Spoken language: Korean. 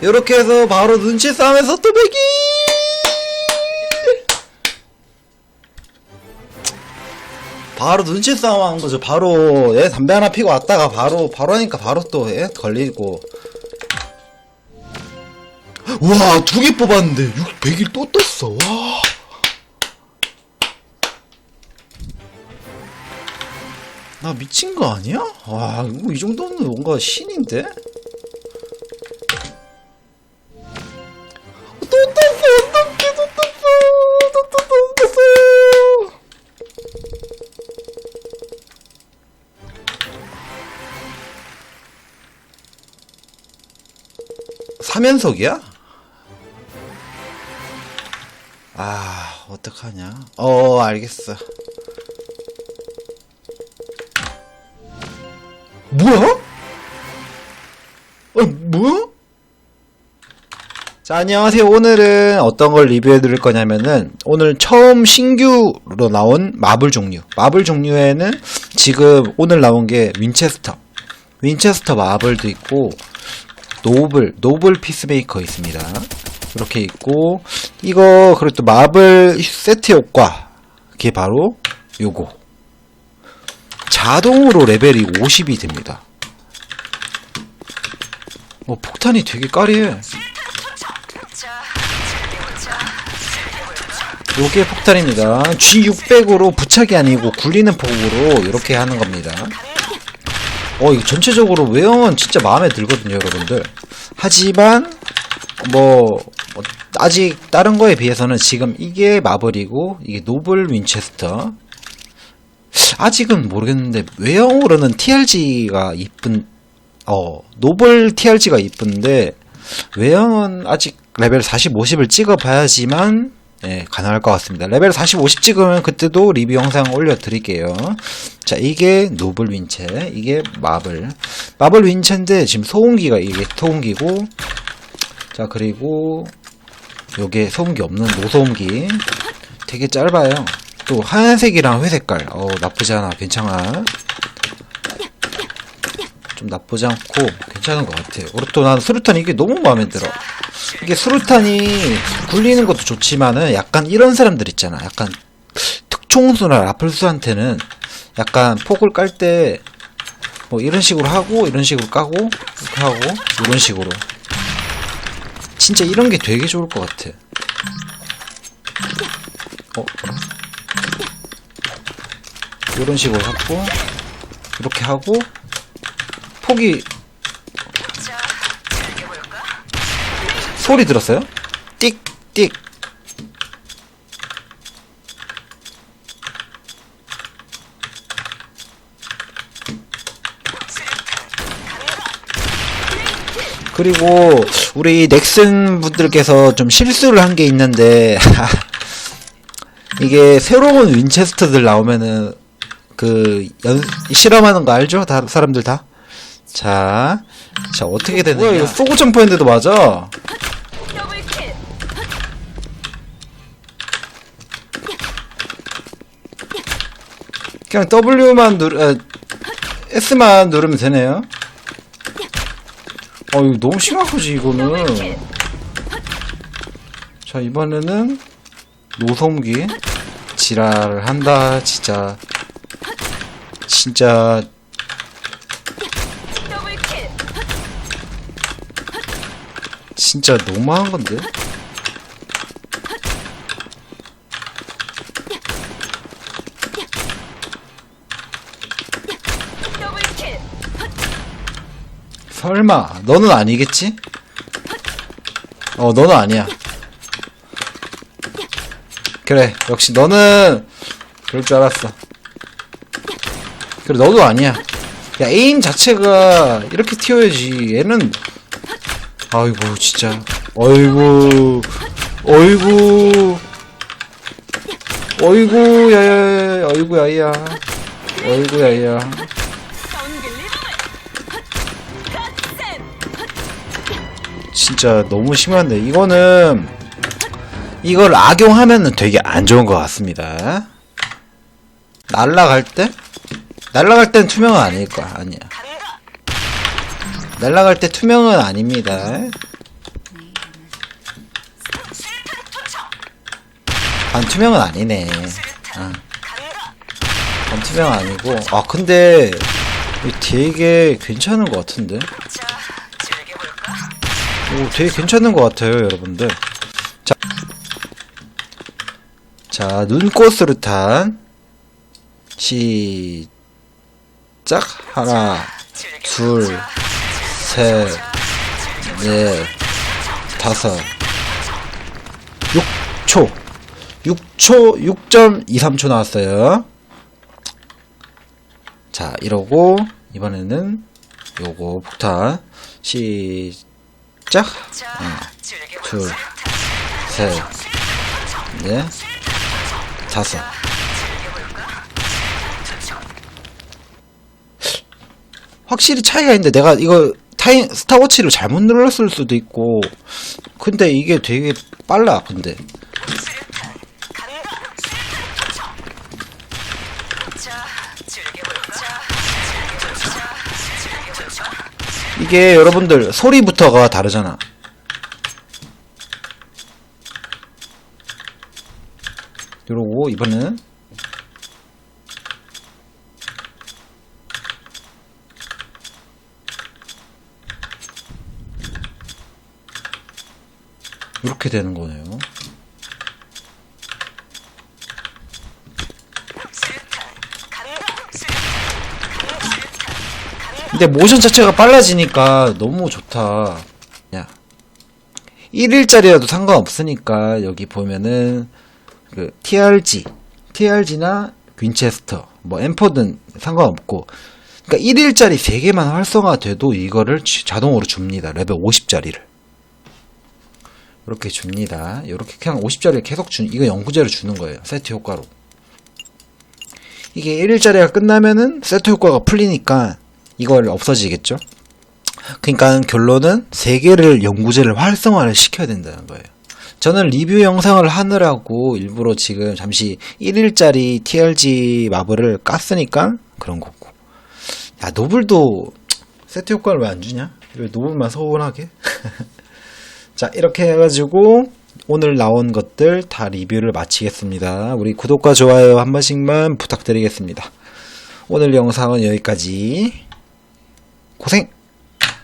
이렇게 해서 바로 눈치 싸움에서 또 배기! 바로 눈치 싸움 하는 거죠. 바로, 예, 담배 하나 피고 왔다가 바로, 바로 하니까 바로 또, 예, 걸리고. 와, 두 개 뽑았는데, 6, 100일 또 떴어, 와. 나 미친 거 아니야? 와, 이거 이 정도면 뭔가 신인데? 또 떴어! 어떡해, 떴어, 또 떴어! 삼연속이야? 아, 어떡하냐? 어, 알겠어. 뭐야? 어, 뭐야? 자, 안녕하세요. 오늘은 어떤 걸 리뷰해 드릴 거냐면은, 오늘 처음 신규로 나온 마블 종류. 마블 종류에는 지금 오늘 나온 게 윈체스터. 윈체스터 마블도 있고, 노블, 노블 피스메이커 있습니다. 이렇게 있고, 이거, 그리고 또 마블 세트 효과. 그게 바로 요거. 자동으로 레벨이 50이 됩니다. 어, 폭탄이 되게 까리해. 요게 폭탄입니다. G600으로 부착이 아니고 굴리는 폭으로 이렇게 하는 겁니다. 어, 이거 전체적으로 외형은 진짜 마음에 들거든요, 여러분들. 하지만, 뭐, 뭐 아직 다른 거에 비해서는 지금 이게 마블이고, 이게 노블 윈체스터. 아직은 모르겠는데, 외형으로는 TRG가 이쁜, 어, 노블 TRG가 이쁜데, 외형은 아직 레벨 40, 50을 찍어봐야지만, 예, 가능할 것 같습니다. 레벨 40, 50 찍으면 그때도 리뷰 영상 올려드릴게요. 자, 이게 노블 윈체, 이게 마블. 마블 윈체인데, 지금 소음기가 이게 소음기고, 자, 그리고, 요게 소음기 없는 노소음기. 되게 짧아요. 또 하얀색이랑 회색깔. 어, 나쁘지 않아. 괜찮아. 좀 나쁘지 않고 괜찮은 것 같아요. 그리고 또 난 수류탄 이게 너무 마음에 들어. 이게 수류탄이 굴리는 것도 좋지만은 약간 이런 사람들 있잖아. 약간 특총수나 라플수한테는 약간 폭을 깔 때 뭐 이런 식으로 하고 이런 식으로 까고 이렇게 하고 이런 식으로 진짜 이런 게 되게 좋을 것 같아. 어? 이런 식으로 하고 이렇게 하고 폭이 소리 들었어요? 띡띡 그리고 우리 넥슨 분들께서 좀 실수를 한 게 있는데 이게 새로운 윈체스터들 나오면은 그 연, 실험하는 거 알죠? 다 사람들 다. 자, 자 어떻게 되느냐? 뭐야 이거 쏘고 점프했는데도 맞아? 그냥 W만 누르, 아, S만 누르면 되네요. 어 이거 너무 심각하지 이거는. 자 이번에는 노성기 지랄을 한다 진짜 진짜. 진짜 너무한 건데? 설마 너는 아니겠지? 어 너는 아니야. 그래 역시 너는 그럴 줄 알았어 그래 너도 아니야. 야 에임 자체가 이렇게 튀어야지. 얘는 아이고 진짜. 어이구 어이구 어이구 야야야 어이구 야야. 어이구 야야. 진짜 너무 심한데. 이거는 이걸 악용하면은 되게 안 좋은 것 같습니다. 날라갈 때 날라갈 땐 투명은 아닐 거야. 아니야. 날라갈 때 투명은 아닙니다. 반투명은 아니네. 아. 반투명 아니고. 아, 근데, 되게 괜찮은 것 같은데? 오, 되게 괜찮은 것 같아요, 여러분들. 자, 자, 눈꽃 수류탄. 시작. 하나, 둘, 셋, 넷, 다섯. 6초. 6초, 6.23초 나왔어요. 자, 이러고, 이번에는 요거 폭탄. 시작. 하나, 둘, 셋, 넷, 다섯. 확실히 차이가 있는데 내가 이거 타임 스타워치를 잘못 눌렀을 수도 있고. 근데 이게 되게 빨라 근데. 이게 여러분들 소리부터가 다르잖아. 이러고 이번에는 이렇게 되는 거네요. 근데 모션 자체가 빨라지니까 너무 좋다. 야. 1일짜리라도 상관없으니까 여기 보면은 그 TRG, TRG나 윈체스터, 뭐 엠퍼든 상관없고 그러니까 1일짜리 3개만 활성화돼도 이거를 지- 자동으로 줍니다. 레벨 50짜리를. 이렇게 줍니다. 이렇게 그냥 50짜리를 계속 주, 이거 연구제로 주는 거예요. 세트 효과로. 이게 1일짜리가 끝나면은 세트 효과가 풀리니까 이걸 없어지겠죠? 그러니까 결론은 3개를 연구제를 활성화를 시켜야 된다는 거예요. 저는 리뷰 영상을 하느라고 일부러 지금 잠시 1일짜리 TRG 마블을 깠으니까 그런 거고. 야, 노블도 세트 효과를 왜 안 주냐? 왜 노블만 서운하게? 자, 이렇게 해가지고 오늘 나온 것들 다 리뷰를 마치겠습니다. 우리 구독과 좋아요 한 번씩만 부탁드리겠습니다. 오늘 영상은 여기까지. 고생!